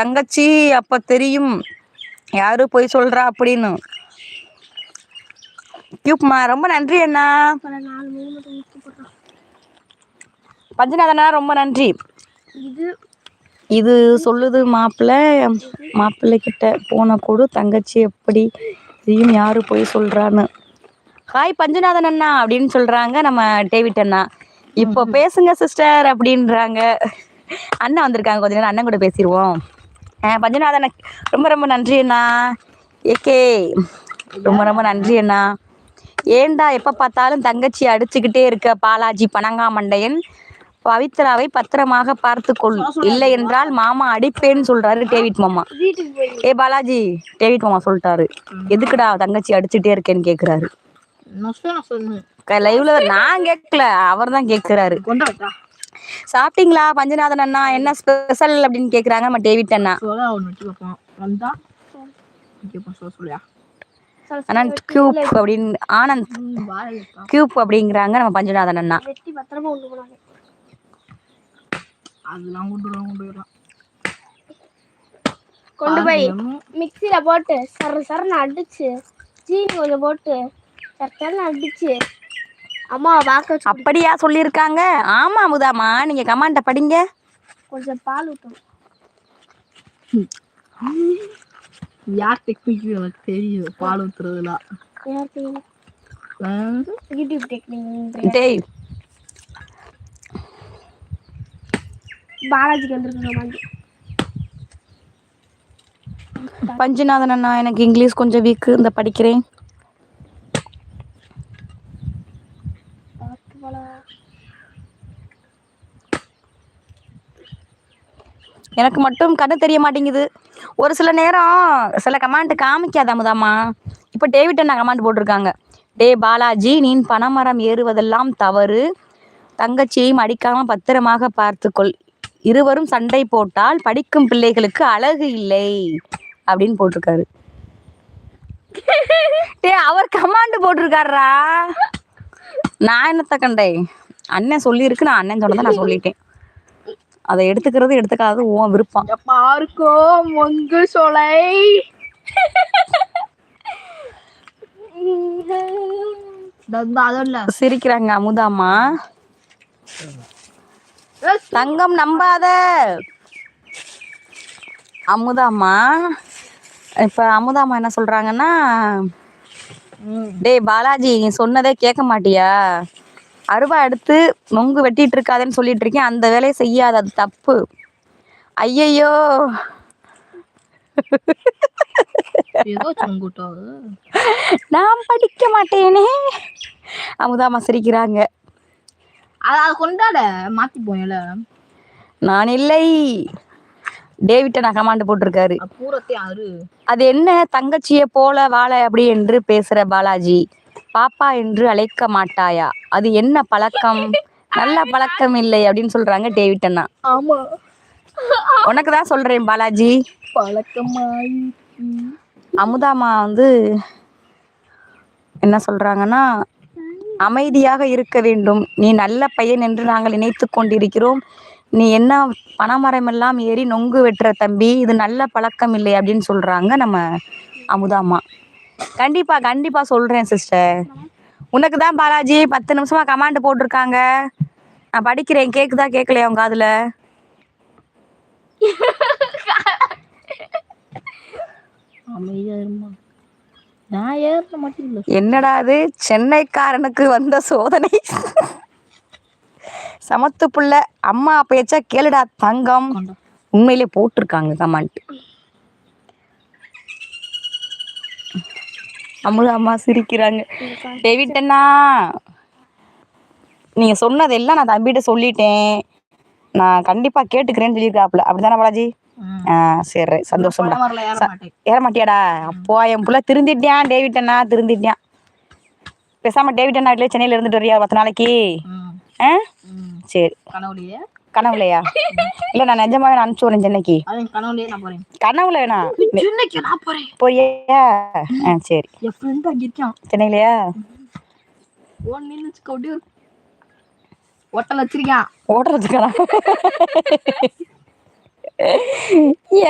தங்கச்சி அப்ப தெரியும். யாரு போய் சொல்றா அப்படின்னு. கியூப்மா ரொம்ப நன்றி அண்ணா. பஞ்சநாதனா ரொம்ப நன்றி. இது இது சொல்லுது மாப்பிள்ளை மாப்பிள்ளை கிட்ட போன கொடு தங்கச்சி எப்படி தெரியும் யாரு போய் சொல்றான்னு. ஹாய் பஞ்சநாதன் அண்ணா அப்படின்னு சொல்றாங்க நம்ம டேவிட் அண்ணா. இப்போ பேசுங்க சிஸ்டர் அப்படின்றாங்க. அண்ணா வந்திருக்காங்க. கொஞ்ச நேரம் அண்ணன் கூட பேசிடுவோம் ஆ, பஞ்சநாதன் அண்ணா, ரொம்ப ரொம்ப நன்றி அண்ணா. ஏகே ரொம்ப ரொம்ப நன்றி அண்ணா. ஏன்டா எப்ப பார்த்தாலும் தங்கச்சி அடிச்சுக்கிட்டே இருக்க பாலாஜி பனங்காமண்டையன்? பவித்ராவை பத்திரமாக பார்த்துக்கொள் இல்லை என்றால் மாமா அடிப்பேன்னு சொல்றாரு டேவிட் மாமா. ஏ பாலாஜி டேவிட் மாமா சொல்லிட்டாரு. எதுக்குடா தங்கச்சி அடிச்சுட்டே இருக்கேன்னு கேக்குறாரு. லைவ்ல நான் கேட்கல அவர் தான் கேக்குறாரு சாப்பிட்டீங்களா பஞ்சநாதன் அண்ணா? என்ன ஸ்பெஷல் அப்படின்னு கேக்குறாங்க நம்ம டேவிட் அண்ணா. கியூப் அப்படின்னு ஆனந்த் கியூப் அப்படிங்கிறாங்க நம்ம பஞ்சநாதன் அண்ணா. வெட்டி பத்திரமா கொண்டு போனாங்க. அதெல்லாம் கொண்டு வரலாம் கொண்டு வரலாம் கொண்டு போய் மிக்சியில போட்டு சர சரன்னு அடிச்சு சீனி கொஞ்சம் போட்டு சர சரன்னு அடிச்சு அம்மா வாக்க அப்படியா சொல்லியிருக்காங்க? ஆமா அமுதாமா நீங்க கமாண்ட படிங்க. கொஞ்சம் பால் ஊற்றணும் யார் டெக்னிக் எனக்கு தெரியும் பால் ஊத்துறதுலாம் யூடியூப் டெக்னிக். டேய். பாலாஜிக்கு வந்துருக்குங்க மாதிரி பஞ்சநாதன் அண்ணா எனக்கு இங்கிலீஷ் கொஞ்சம் வீக்கு இந்த படிக்கிறேன். போல. எனக்கு மட்டும் கண்ணு தெரிய மாட்டேங்குது. ஒரு சில நேரம் சில கமாண்ட் காமிக்காது அமுதாமா இப்போ டேவிட் அண்ணா கமாண்ட் போட்டிருக்காங்க? டே பாலாஜி நீ பனைமரம் ஏறுவதெல்லாம் தவறு. தங்கச்சியையும் அடிக்காம பத்திரமாக பார்த்துக்கொள். இருவரும் சண்டை போட்டால் படிக்கும் பிள்ளைகளுக்கு அழகு இல்லை. அப்படின்னு போட்டிருக்காரு. டே அவர் கமாண்ட் போட்டிருக்காரா நான் என்னத்த கண்டேன் அண்ணன் சொல்லியிருக்கு நான் அண்ணன் சொன்னதை நான் சொல்லிட்டேன். அதை எடுத்துக்கிறது எடுத்துக்காதது உன் விருப்பம். பாருக்கோ மொங்கு சொலை. சிரிக்கிறாங்க அமுதாமா தங்கம் நம்பாத. அமுதாமா இப்ப அமுதாமா என்ன சொல்றாங்கன்னா டேய் பாலாஜி நீ சொன்னதே கேட்க மாட்டியா? அருவா எடுத்து நொங்கு வெட்டிட்டு இருக்காதேன்னு சொல்லிட்டு இருக்கேன். அந்த வேலையை செய்யாத அது தப்பு. ஐயையோ. நான் படிக்க மாட்டேனே. அமுதாமா சிரிக்கிறாங்க. அதை கொண்டாட மாத்தி போயல நான் இல்லை. டேவிட்ட நான் கமாண்ட் போட்டிருக்காரு. அது என்ன தங்கச்சியை போல வாழ அப்படி என்று பேசுற பாலாஜி. பாப்பா என்று அழைக்க மாட்டாயா? அது என்ன பழக்கம்? நல்ல பழக்கம் இல்லை அப்படின்னு சொல்றாங்க டேவிட் அண்ணா. ஆமா. உனக்கு தான் சொல்றேன் பாலாஜி. பழக்கமாயி அமுதாமா வந்து என்ன சொல்றாங்கன்னா அமைதியாக இருக்க வேண்டும். நீ நல்ல பையன் என்று நாங்கள் நினைத்து கொண்டிருக்கிறோம். நீ என்ன பனைமரம் எல்லாம் ஏறி நொங்கு வெட்டுற தம்பி? இது நல்ல பழக்கம் இல்லை அப்படின்னு சொல்றாங்க நம்ம அமுதாமா கண்டிப்பா கண்டிப்பா சொல்றேன் சிஸ்டர் உனக்கு தான் பாலாஜி பத்து நிமிஷமா கமாண்ட் போட்டிருக்காங்க. நான் படிக்கிறேன் கேக்குதா கேட்கலையா உங்க காதுல? என்னடா அது சென்னைக்காரனுக்கு வந்த சோதனை. சமத்து புள்ள அம்மா பேச்ச கேளுடா தங்கம். உண்மையிலே போட்டிருக்காங்க கமெண்ட். அமுதா அம்மா சிரிக்கிறாங்க. டேவிட் அண்ணா நீங்க சொன்னதெல்லாம் நான் தம்பிகிட்ட சொல்லிட்டேன். நான் கண்டிப்பா கேட்டுக்கிறேன்னு சொல்லியிருக்காப்புல. அப்படிதானே பாலாஜி? ம். ஆ சரி சந்தோஷம்டா ஏற மாட்டியாடா? அப்போ என் புள்ள திருந்திட்டியான் டேவிட் அண்ணா திருந்திட்டியான் பேசாம டேவிட் அண்ணா வீட்டிலே சென்னையில இருந்துட்டு வரியா பத்து நாளைக்கு. சரி. கனவுலயே? கனவுலையா? இல்ல நான் நிஜமாவே நான் அனுப்பிச்சு வரேன் சென்னைக்கு கனவுலயே நான் போறேன். கனவுல வேணா. சென்னைக்கு நான் போறேன். போறியா? சரி. என் ஃப்ரெண்ட் அங்க இருக்கான். சென்னையிலயா? ஒன் நிமிஷம் அப்படியே ஒட்டல் வச்சிருக்கான். ஓட்டுறதுக்கா